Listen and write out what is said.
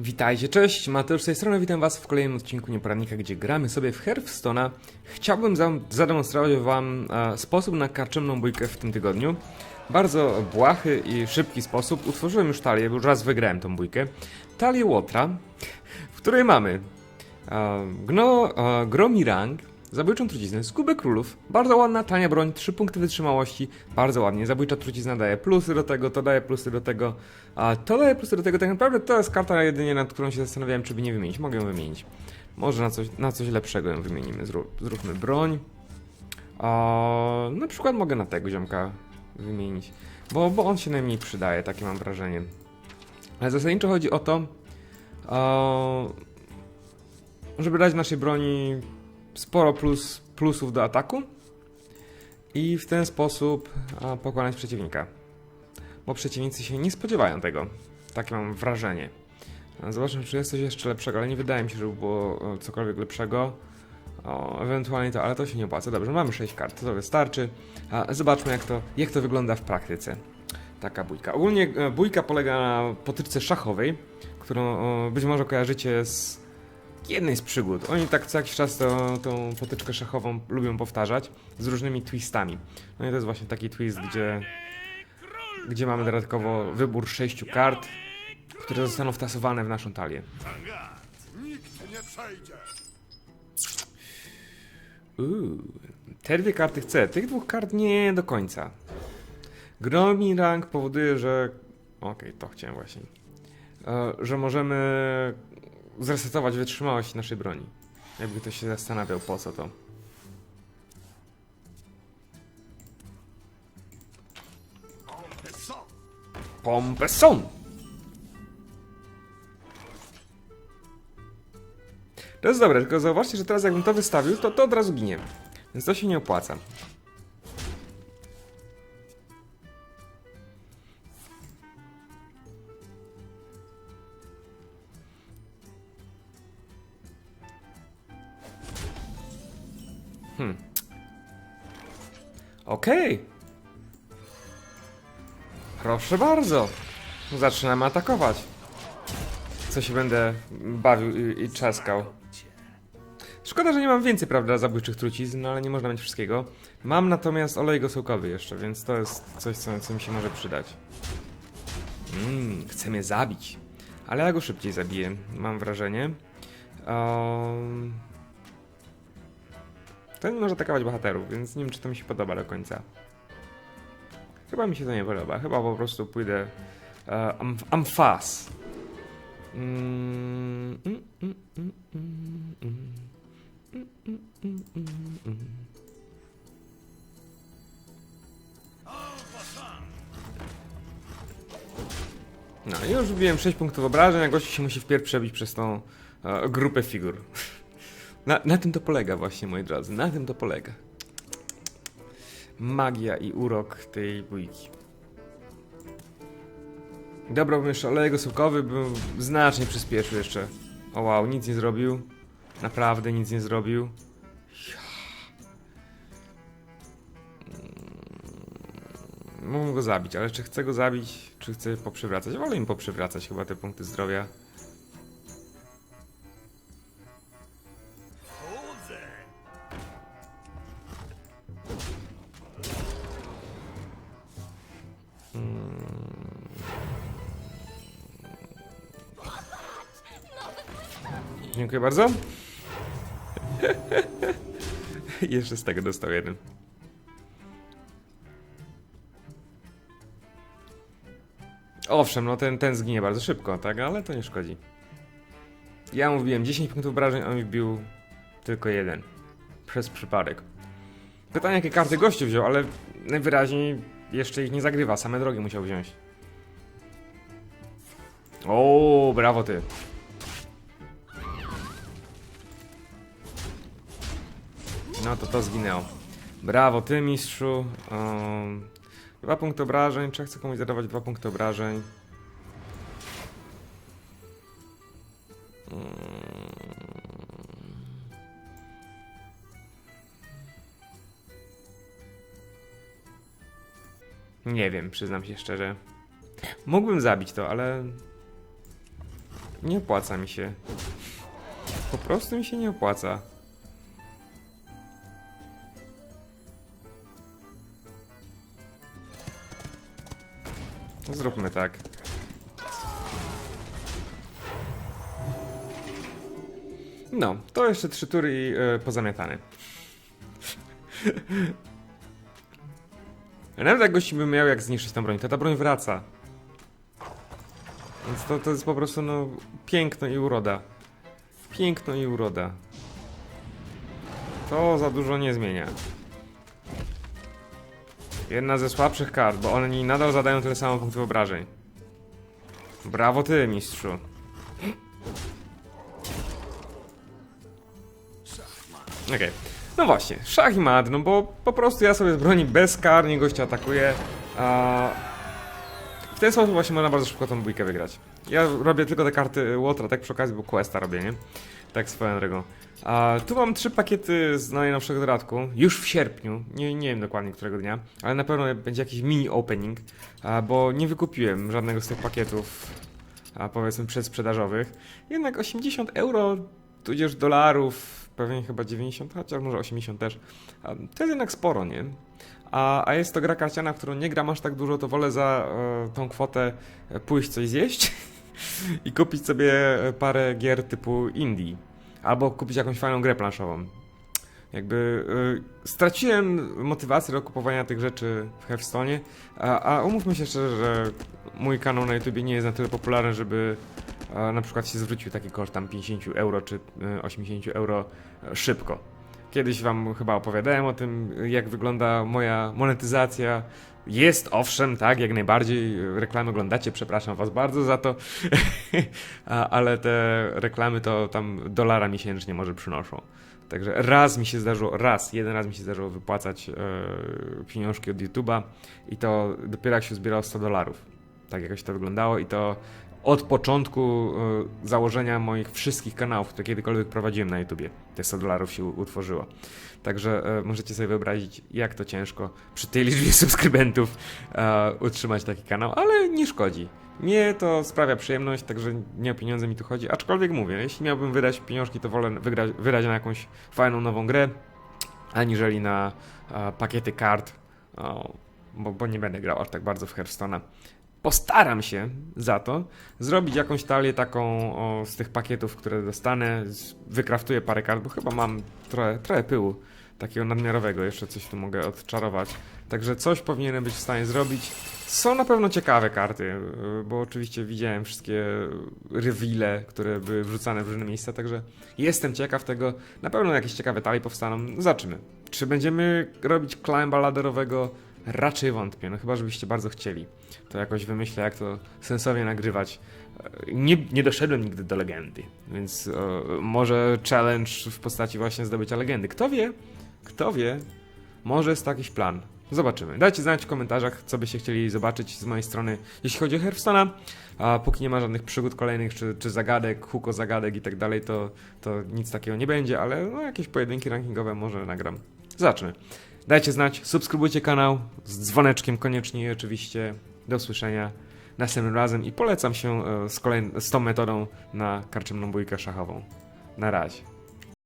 Witajcie, cześć, Mateusz z tej strony, witam was w kolejnym odcinku Nieporadnika, gdzie gramy sobie w Hearthstone'a. Chciałbym za zademonstrować wam e, sposób na karczemną bójkę w tym tygodniu. Bardzo błahy i szybki sposób. Utworzyłem już talię, bo już raz wygrałem tą bójkę. Talię Łotra, w której mamy e, gno, e, Gromirang, zabójczą truciznę, Skubę Królów, bardzo ładna, tania broń, 3 punkty wytrzymałości, bardzo ładnie, zabójcza trucizna daje plusy do tego, to daje plusy do tego, a to daje plusy do tego, tak naprawdę to jest karta jedynie, nad którą się zastanawiałem, czy by nie wymienić, mogę ją wymienić. Może na coś, na coś lepszego ją wymienimy, Zrób, zróbmy broń, na przykład mogę na tego ziomka wymienić, bo, bo on się najmniej przydaje, takie mam wrażenie. Ale zasadniczo chodzi o to, żeby dać naszej broni sporo plus, plusów do ataku i w ten sposób pokonać przeciwnika. Bo przeciwnicy się nie spodziewają tego. Takie mam wrażenie. Zobaczmy, czy jest coś jeszcze lepszego, ale nie wydaje mi się, żeby było o, cokolwiek lepszego. O, ewentualnie to, ale to się nie opłaca. Dobrze, mamy 6 kart, to wystarczy. Zobaczmy, jak to, jak to wygląda w praktyce. Taka bójka. Ogólnie e, bójka polega na potyczce szachowej, którą o, być może kojarzycie z jednej z przygód. Oni tak co jakiś czas to, tą potyczkę szachową lubią powtarzać z różnymi twistami. No i to jest właśnie taki twist, gdzie, gdzie mamy dodatkowo wybór sześciu kart, które zostaną wtasowane w naszą talię. Nikt. Uuu, te dwie karty chcę. Tych dwóch kart nie do końca. Gromi rank powoduje, że... Okej, to chciałem właśnie. E, że możemy zresetować wytrzymałość naszej broni. Jakby ktoś się zastanawiał, po co to. Pompę są! To jest dobre, tylko zauważcie, że teraz jakbym to wystawił, to to od razu ginie. Więc to się nie opłaca. Hmm. Okej. Proszę bardzo. Zaczynamy atakować. Co się będę bawił i, i czaskał. Szkoda, że nie mam więcej, prawda, zabójczych trucizn, no ale nie można mieć wszystkiego. Mam natomiast olej gosołkowy jeszcze, więc to jest coś, co, co mi się może przydać. Mmm, chce mnie zabić. Ale ja go szybciej zabiję, mam wrażenie. Um... To nie może atakować bohaterów, więc nie wiem, czy to mi się podoba do końca. Chyba mi się to nie podoba. Chyba po prostu pójdę e, am, amfas. Mm, mm, mm, mm, mm, mm. Mm, mm, mm, mm. No i już wbiłem 6 punktów obrażeń, a gościu się musi wpierw przebić przez tą e, grupę figur. Na, na tym to polega właśnie, moi drodzy, na tym to polega. Magia i urok tej bójki. Dobrałbym jeszcze olej gosołkowy, bym znacznie przyspieszył jeszcze. O wow, nic nie zrobił. Naprawdę nic nie zrobił. Mógłbym go zabić, ale czy chcę go zabić, czy chcę poprzywracać? Wolę im poprzywracać chyba te punkty zdrowia. Dziękuję bardzo. Jeszcze z tego dostał jeden. Owszem, no ten, ten zginie bardzo szybko, tak, ale to nie szkodzi. Ja mu wbiłem 10 punktów obrażeń, on mi wbił tylko jeden. Przez przypadek. Pytanie, jakie karty gościu wziął, ale najwyraźniej jeszcze ich nie zagrywa, same drogi musiał wziąć. O, brawo ty. No to to zginęło. Brawo, ty mistrzu. Um, dwa punkty obrażeń. Czy ja chcę komuś zadawać dwa punkty obrażeń? Mm. Nie wiem, przyznam się szczerze. Mógłbym zabić to, ale Nie opłaca mi się. Po prostu mi się nie opłaca. Zróbmy tak. No, to jeszcze trzy tury i e, pozamiatany. Nawet jak gości by miał jak zniszczyć tą broń, to ta broń wraca. Więc to, to jest po prostu no piękno i uroda. Piękno i uroda. To za dużo nie zmienia. Jedna ze słabszych kart, bo oni nadal zadają tyle samo punktów obrażeń. Brawo ty, mistrzu. Okej. No właśnie, szach i mat, no bo po prostu ja sobie z broni bezkarnie gościa atakuję, a w ten sposób właśnie można bardzo szybko tą bójkę wygrać. Ja robię tylko te karty Łotra, tak przy okazji, bo questa robię, nie? Tak swoją drogą. A tu mam trzy pakiety z najnowszego dodatku, już w sierpniu, nie, nie wiem dokładnie którego dnia, ale na pewno będzie jakiś mini opening, a, bo nie wykupiłem żadnego z tych pakietów, a powiedzmy przedsprzedażowych. Jednak 80 euro, tudzież dolarów, pewnie chyba 90, chociaż może 80 też, to jest jednak sporo, nie? A, a jest to gra karciana, którą nie gram aż tak dużo, to wolę za e, tą kwotę e, pójść coś zjeść i kupić sobie e, parę gier typu indie. Albo kupić jakąś fajną grę planszową. Jakby e, straciłem motywację do kupowania tych rzeczy w Hearthstone, a, a umówmy się szczerze, że mój kanał na YouTubie nie jest na tyle popularny, żeby na przykład się zwrócił taki koszt tam 50 euro czy e, 80 euro e, szybko. Kiedyś wam chyba opowiadałem o tym, jak wygląda moja monetyzacja. Jest owszem, tak, jak najbardziej. Reklamy oglądacie, przepraszam was bardzo za to, ale te reklamy to tam dolara miesięcznie może przynoszą. Także raz mi się zdarzyło, raz, jeden raz mi się zdarzyło wypłacać e, pieniążki od YouTube'a i to dopiero jak się zbierało 100 dolarów. Tak jakoś to wyglądało i to od początku e, założenia moich wszystkich kanałów, które kiedykolwiek prowadziłem na YouTubie, te 100 dolarów się utworzyło. Także e, możecie sobie wyobrazić, jak to ciężko przy tej liczbie subskrybentów e, utrzymać taki kanał, ale nie szkodzi. Mnie to sprawia przyjemność, także nie o pieniądze mi tu chodzi. Aczkolwiek mówię, jeśli miałbym wydać pieniążki, to wolę wygrać, wydać na jakąś fajną nową grę, aniżeli na pakiety kart, bo, bo nie będę grał aż tak bardzo w Hearthstone'a. Postaram się za to zrobić jakąś talię taką o, z tych pakietów, które dostanę. Wykraftuję parę kart, bo chyba mam trochę, trochę pyłu takiego nadmiarowego. Jeszcze coś tu mogę odczarować. Także coś powinienem być w stanie zrobić. Są na pewno ciekawe karty, bo oczywiście widziałem wszystkie rewile, które były wrzucane w różne miejsca, także jestem ciekaw tego. Na pewno jakieś ciekawe talie powstaną. Zobaczymy. Czy będziemy robić climba ladderowego? Raczej wątpię, no chyba żebyście bardzo chcieli. To jakoś wymyślę, jak to sensownie nagrywać. E, Nie, nie doszedłem nigdy do legendy, więc e, może challenge w postaci właśnie zdobycia legendy. Kto wie? Kto wie? Może jest to jakiś plan. Zobaczymy. Dajcie znać w komentarzach, co byście chcieli zobaczyć z mojej strony, jeśli chodzi o Hearthstone'a. A póki nie ma żadnych przygód kolejnych, czy, czy zagadek, huko zagadek i tak dalej, to, to nic takiego nie będzie, ale no, jakieś pojedynki rankingowe może nagram. Zobaczmy. Dajcie znać, subskrybujcie kanał z dzwoneczkiem koniecznie oczywiście. Do usłyszenia następnym razem i polecam się e, z, kolejn- z tą metodą na karczemną bójkę szachową. Na razie.